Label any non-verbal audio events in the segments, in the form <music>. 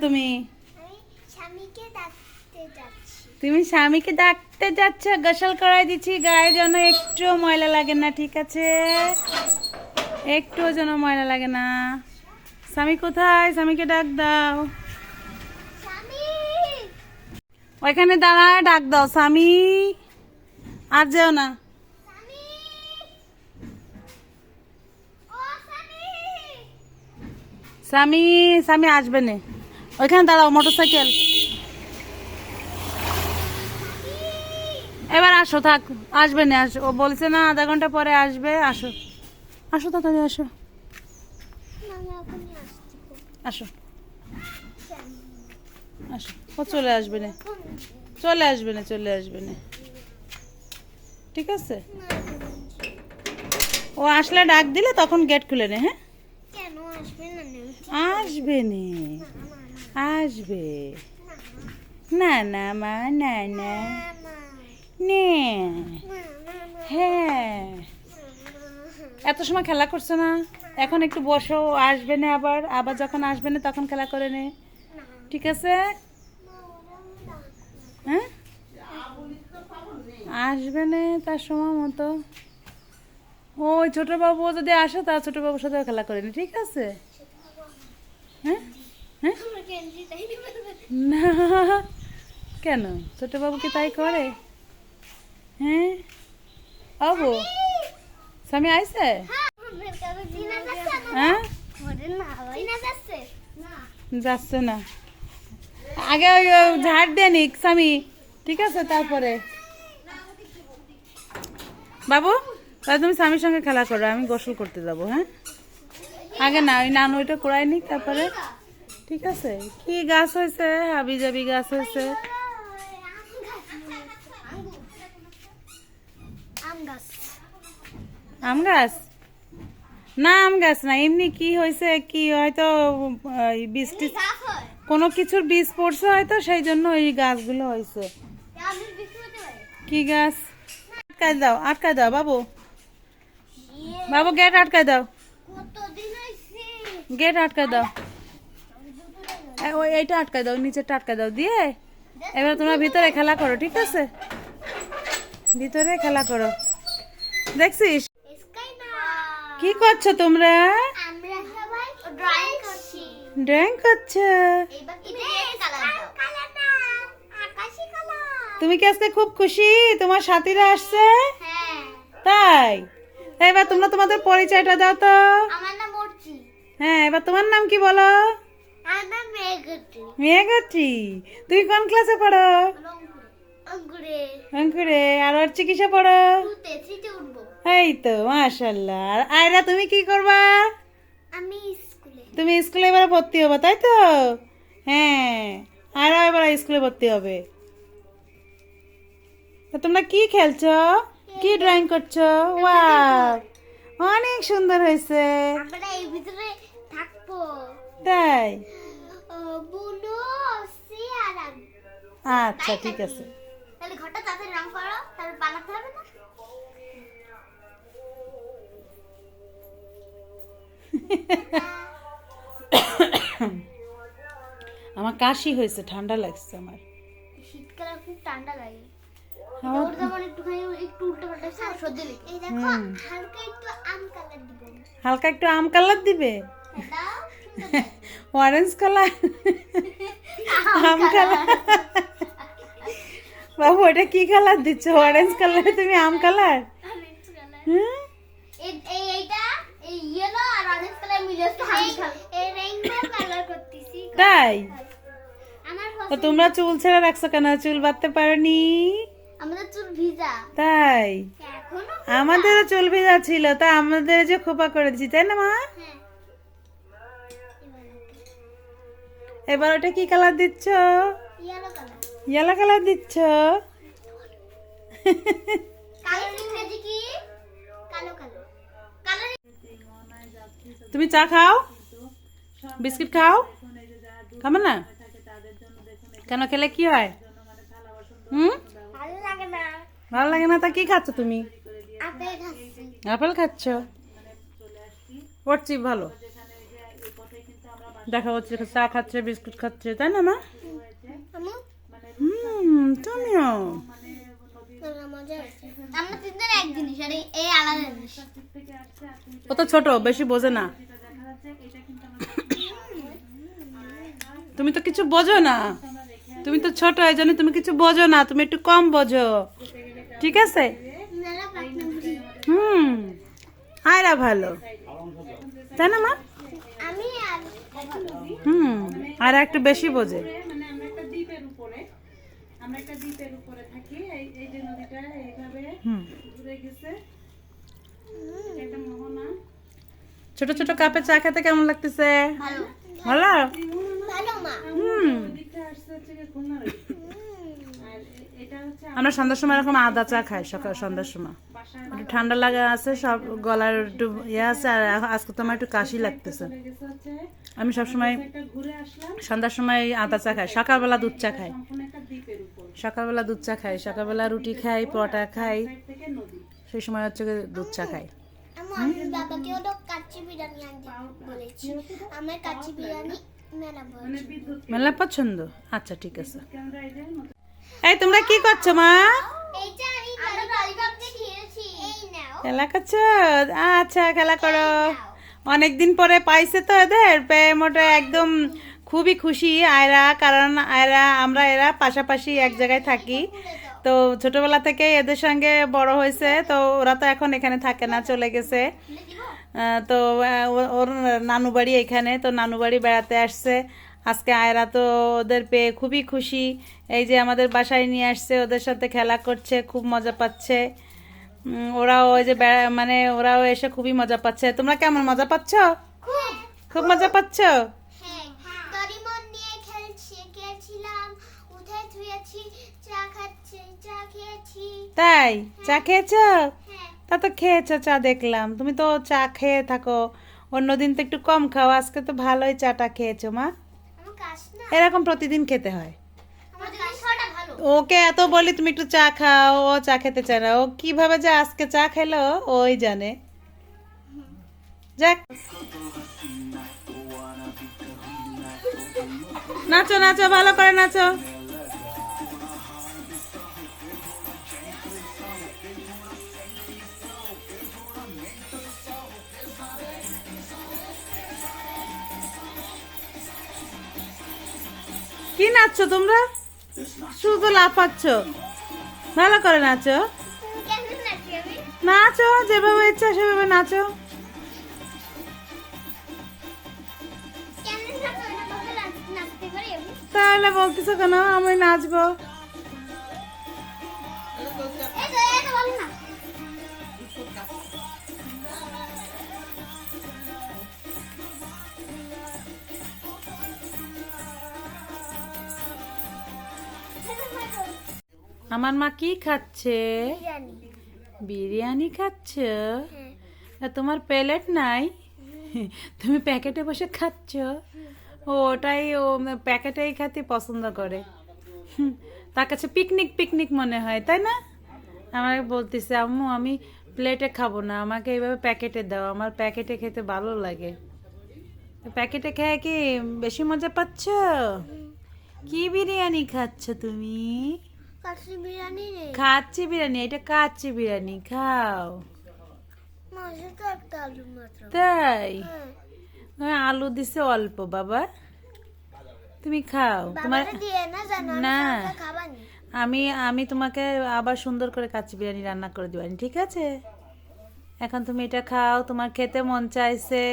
তুমি? স্বামীকে ডাকতে তুমি স্বামীকে ডাকতে যাচ্ছ? গোসল করাই দিচ্ছি। গায়ে যেন একটু ময়লা লাগে না ঠিক আছে? একটুও যেন ময়লা লাগে না। স্বামী কোথায়? স্বামীকে ডাক দাও। ওইখানে দাঁড়ায় ডাক দাও। স্বামী! আর যেও না। স্বামী স্বামী আসবে না। ওইখানে দাঁড়াও মোটর সাইকেল এবার আসো থাক আসবে না আসো। ও বলছে না আধা ঘণ্টা পরে আসবে আসো। আসো তাড়াতাড়ি আসো। আসো। আসো। ও চলে আসবে না। চলে আসবে না চলে আসবে না। ঠিক আছে? ও আসলে ডাক দিলে তখন গেট খুলে নে হ্যাঁ? আসবে না? আসবে নে। আসবে। না না মা না না নে। হ্যাঁ। এত সময় খেলা করছ না? এখন একটু বসো আসবে না আবার। আবার যখন আসবে না তখন খেলা করে নে। ঠিক আছে? হ্যাঁ? আসবে না তার সময় মতো। ওই ছোট বাবু যদি আসে তার ছোট বাবুর সাথে খেলা করে নি। ঠিক আছে? হ্যাঁ? হ্যাঁ? না কেন? ছোট বাবু কি তাই করে? হ্যাঁ? আবু স্বামী আইছে? হ্যাঁ, যাচ্ছে না, আগে ঝাড় দিয়ে নিক স্বামী। ঠিক আছে তারপরে। বাবু তাহলে তুমি স্বামীর সঙ্গে খেলা করো আমি গোসল করতে যাব হ্যাঁ? আগে না ওই নান ওইটা করাই নিক তারপরে। ঠিক আছে? কি গাছ হয়েছে? হাবি জাবি গাছ হয়েছে? আম গাছ? না আম গাছ না। এমনি কি হয়েছে কি হয়তো বৃষ্টি কোনো কিছুর বীজ পড়ছে হয়তো সেই জন্য এই গাছগুলো হয়েছে। কি গাছ? আটকায় দাও আটকায় দাও বাবু। বাবু গেট আটকায় দাও। গেট আটকায় দাও। ওই এইটা আটকায় দাও নিচেরটা আটকায় দাও দিয়ে। এবার তোমরা ভিতরে খেলা করো ঠিক আছে? ভিতরে খেলা করো। দেখছিস? কি করছ তোমরা? ড্রয়িং করছ? তুমি কি আজকে খুব খুশি? তোমার সাথীরা আসছে? হ্যাঁ তাই এবার তোমরা তোমাদের পরিচয়টা দাও তো। হ্যাঁ এবার তোমার নাম কি বলো? নাম তুমি কোন ক্লাসে পড়ো? অঙ্কুরে আর ওর চিকিৎসা পড়ো? এই তো মাশাল্লাহ। আর আয়রা তুমি কি করবা? আমি স্কুলে। তুমি স্কুলে এবারে ভর্তি হবে তাই তো? হ্যাঁ আয়রা এবার স্কুলে ভর্তি হবে। তোমরা কি খেলছো? কি ড্রয়িং করছ? ওয়াও অনেক সুন্দর হয়েছে। আমরা এই ভিতরে থাকব। তাই? আচ্ছা ঠিক আছে। তাহলে ঘরটা তাড়াতাড়ি রং করো তাহলে বানাতে হবে না? <coughs> আমার কাশি হয়েছে ঠান্ডা লাগছে আমার। শীতকালে খুব ঠান্ডা লাগে। আমার ওর যেমন একটুখানি একটু উল্টো পাল্টা সর্দি লেগে এই দেখো হালকা একটু আম কালার দিব হালকা একটু আম কালার দিবে? দাও। অরেঞ্জ কালার আম কালার বাবু ওটা কি কালার দিচ্ছ? অরেঞ্জ কালারে তুমি আম কালার তাই? তো তোমরা চুল ছেড়ে রাখছো কেন? চুল বাঁধতে পারোনি? আমাদের চুল ভিজা। তাই? আমাদেরও চুল ভেজা ছিল তা আমাদের যে খোপা করে দিচ্ছি তাই না মা হ্যাঁ এবার ওটা কি কালার দিচ্ছ? ইয়েলো কালার দিচ্ছ? তুমি চা খাও? বিস্কিট খাও? খাবে না? কেন খেলে কি হয়? হুম? ভালো লাগে না তা কি খাচ্ছ তুমি? আপেল খাচ্ছি। আপেল খাচ্ছ? পড়ছি ভালো। দেখা হচ্ছে চা খাচ্ছে বিস্কুট খাচ্ছে তাই না মা? হুম তুমিও? ও তো ছোট বেশি বোঝে না। তুমি তো কিছু বোঝো না। তুমি তো ছোট এই জন্য তুমি কিছু বোঝো না। তুমি একটু কম বোঝো। ঠিক আছে? হুম। আয়রা ভালো। তাই না মা? হুম আর একটু বেশি বোঝে। মানে আমরা একটা দ্বীপের উপরে আমরা একটা দ্বীপের উপরে থাকি এই এই যে নদীটা এইভাবে ঘুরে গেছে। এটা মোহনা। ছোট ছোট কাপে চা খেতে কেমন লাগতেছে? ভালো। ভালো? হুম দিকটা আসছে হচ্ছে গিয়ে খুলনার ওই দিকে। আর এ- এটা হচ্ছে আমরা সন্ধ্যার সময় এরকম আদা চা খাই সকাল সন্ধ্যার সময়। একটু ঠান্ডা লাগা আছে সব গলার একটু ইয়ে আছে আর আজকে তো আমার একটু কাশি লাগতেছে। আমি সবসময় সন্ধ্যার সময় আদা চা খাই সকালবেলা দুধ চা খাই। সকালবেলা দুধ চা খাই সকালবেলা রুটি খাই পরোটা খাই সেই সময় হচ্ছে দুধ চা খাই। আমি আমি বাবাকেও কাচ্চি বিরিয়ানি আনতে বলেছি। আমার কাচ্চি বিরিয়ানি মেলা পছন্দ? আচ্ছা ঠিক আছে। এই, তোমরা কি করছ, মা? খেলা করছ? আচ্ছা খেলা করো। অনেকদিন পরে পাইছে তো এদের। মোটে একদম খুবই খুশি আয়রা, কারণ আয়রা, আমরা এরা পাশাপাশি এক জায়গায় থাকি। তো ছোটবেলা থেকে এদের সঙ্গে বড় হয়েছে, তো ওরা তো এখন এখানে থাকে না, চলে গেছে। তো ওর নানু বাড়ি এখানে, তো নানু বাড়ি বেড়াতে আসছে। আজকে আয়রা তো ওদের পেয়ে খুবই খুশি। এই যে আমাদের বাসায় নিয়ে আসছে ওদের সাথে খেলা করছে খুব মজা পাচ্ছে। ওরাও ওই যে মানে ওরাও এসে খুবই মজা পাচ্ছে। তোমরা কেমন মজা পাচ্ছ? খুব। মজা পাচ্ছ? হ্যাঁ খেলছিলাম উঠে ধুয়েছি চা খেয়েছি। তাই? চা খেয়েছো? হ্যাঁ। তা তো খেয়েছো চা দেখলাম। তুমি তো চা খেয়ে থাকো। অন্যদিন তো একটু কম খাও আজকে তো ভালোই চাটা খেয়েছো মা। এরকম প্রতিদিন খেতে হয়। ওকে এত বলি তুমি একটু চা খাও ও চা খেতে চায় না। ও কীভাবে যে আজকে চা খেলো ওই জানে। যাক। নাচো নাচো ভালো করে নাচো। নাচছো তোমরা? শুধু লাফাচ্ছ। ভালো করে নাচো। নাচি, যেভাবে ইচ্ছা সেভাবে নাচো। তাহলে বলতেছো কেন? আমি নাচবো। আমার মা কি খাচ্ছে? বিরিয়ানি। খাচ্ছ? তোমার প্লেট নাই? তুমি প্যাকেটে বসে খাচ্ছ? ও ওটাই ও প্যাকেটেই খেতে পছন্দ করে। তার কাছে পিকনিক পিকনিক মনে হয় তাই না? আমাকে বলতেছে আম্মু আমি প্লেটে খাব না আমাকে এইভাবে প্যাকেটে দাও আমার প্যাকেটে খেতে ভালো লাগে। প্যাকেটে খেয়ে কি বেশি মজা পাচ্ছ? কি বিরিয়ানি খাচ্ছ তুমি? কাচ্চি বিরিয়ানি রে খাচ্ছি বিরিয়ানি এটা কাচ্ছি বিরিয়ানি খাও। তাই? হ্যাঁ। আলু দিছে অল্প বাবা। তুমি খাও। তোমার না আমি আমি তোমাকে আবার সুন্দর করে কাচ্চি বিরিয়ানি রান্না করে দিবানি ঠিক আছে? এখন তুমি এটা খাও তোমার খেতে মন চাইছে।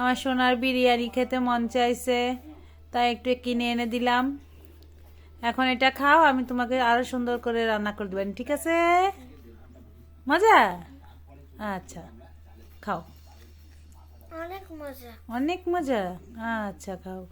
আমার সোনার বিরিয়ানি খেতে মন চাইছে। তাই একটু কিনে এনে দিলাম। এখন এটা খাও আমি তোমাকে আরও সুন্দর করে রান্না করে দেবেন ঠিক আছে? মজা? আচ্ছা খাও। অনেক মজা। অনেক মজা? আচ্ছা খাও।